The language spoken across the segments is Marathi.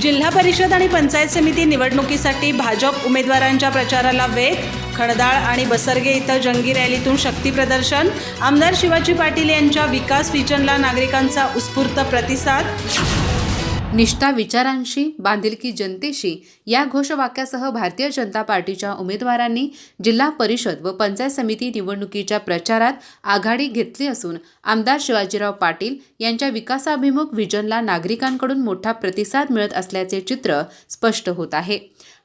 जिल्हा परिषद आणि पंचायत समिती निवडणुकीसाठी भाजप उमेदवारांच्या प्रचाराला वेग खडदाळ आणि बसरगे इथं जंगी रॅलीतून शक्तीप्रदर्शन आमदार शिवाजी पाटील यांच्या विकास विजनला नागरिकांचा उत्स्फूर्त प्रतिसाद. निष्ठा विचारांशी बांधिलकी जनतेशी या घोषवाक्यासह भारतीय जनता पार्टीच्या उमेदवारांनी जिल्हा परिषद व पंचायत समिती निवडणुकीच्या प्रचारात आघाडी घेतली असून आमदार शिवाजीराव पाटील यांच्या विकासाभिमुख व्हिजनला नागरिकांकडून मोठा प्रतिसाद मिळत असल्याचे चित्र स्पष्ट होत आहे.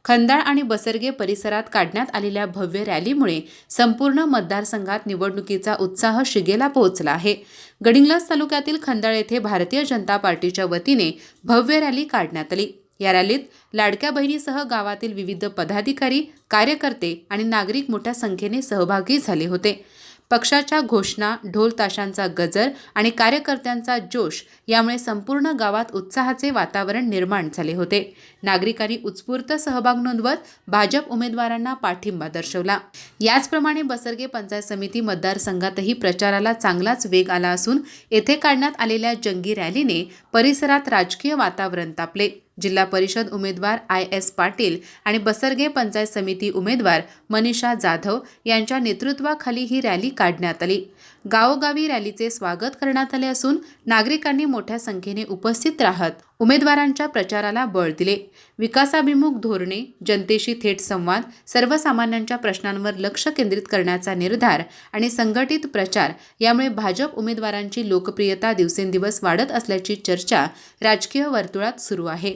खंदाळ आणि बसरगे परिसरात काढण्यात आलेल्या भव्य रॅलीमुळे संपूर्ण मतदारसंघात निवडणुकीचा उत्साह शिगेला पोहोचला आहे. गडिंग्लज तालुक्यातील खंदाळ येथे भारतीय जनता पार्टीच्या वतीने भव्य रॅली काढण्यात आली. या रॅलीत लाडक्या बहिणीसह गावातील विविध पदाधिकारी कार्यकर्ते आणि नागरिक मोठ्या संख्येने सहभागी झाले होते. पक्षाच्या घोषणा ढोलताशांचा गजर आणि कार्यकर्त्यांचा जोश यामुळे संपूर्ण गावात उत्साहाचे वातावरण निर्माण झाले होते. नागरिकांनी उत्स्फूर्त सहभाग नोंदवत भाजप उमेदवारांना पाठिंबा दर्शवला. याचप्रमाणे बसरगे पंचायत समिती मतदारसंघातही प्रचाराला चांगलाच वेग आला असून येथे काढण्यात आलेल्या जंगी रॅलीने परिसरात राजकीय वातावरण तापले. जिल्हा परिषद उमेदवार आय एस पाटील आणि बसरगे पंचायत समिती उमेदवार मनीषा जाधव यांच्या नेतृत्वाखाली ही रॅली काढण्यात आली. गावोगावी रॅलीचे स्वागत करण्यात आले असून नागरिकांनी मोठ्या संख्येने उपस्थित राहत उमेदवारांच्या प्रचाराला बळ दिले. विकासाभिमुख धोरणे जनतेशी थेट संवाद सर्वसामान्यांच्या प्रश्नांवर लक्ष केंद्रित करण्याचा निर्धार आणि संघटित प्रचार यामुळे भाजप उमेदवारांची लोकप्रियता दिवसेंदिवस वाढत असल्याची चर्चा राजकीय वर्तुळात सुरू आहे.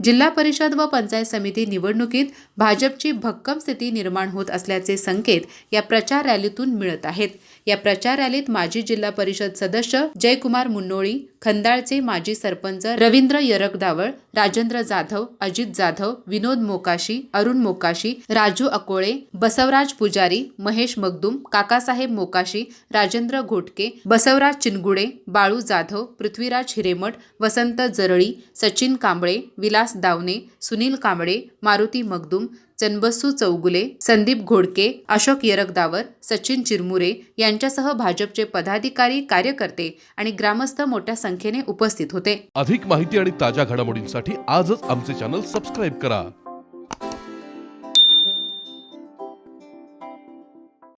जिल्हा परिषद व पंचायत समिती निवडणुकीत भाजपची भक्कम स्थिती निर्माण होत असल्याचे संकेत या प्रचार रॅलीतून मिळत आहेत. या प्रचार रॅलीत माजी जिल्हा परिषद सदस्य जयकुमार मुन्नोळी खंदाळचे माजी सरपंच रवींद्र यरकदावळ राजेंद्र जाधव अजित जाधव विनोद मोकाशी अरुण मोकाशी राजू अकोळे बसवराज पुजारी महेश मगदुम काकासाहेब मोकाशी राजेंद्र घोटके बसवराज चिनगुडे बाळू जाधव पृथ्वीराज हिरेमठ वसंत जरळी सचिन कांबळे विलास दावणे सुनील कांबळे मारुती मगदुम चनबसू चौगुले संदीप घोडके अशोक यरकदावर सचिन चिरमुरे यांच्यासह भाजपचे पदाधिकारी कार्यकर्ते आणि ग्रामस्थ मोठ्या संख्येने उपस्थित होते. अधिक माहिती आणि ताज्या घडामोडींसाठी आजच आमचे चॅनल सबस्क्राईब करा.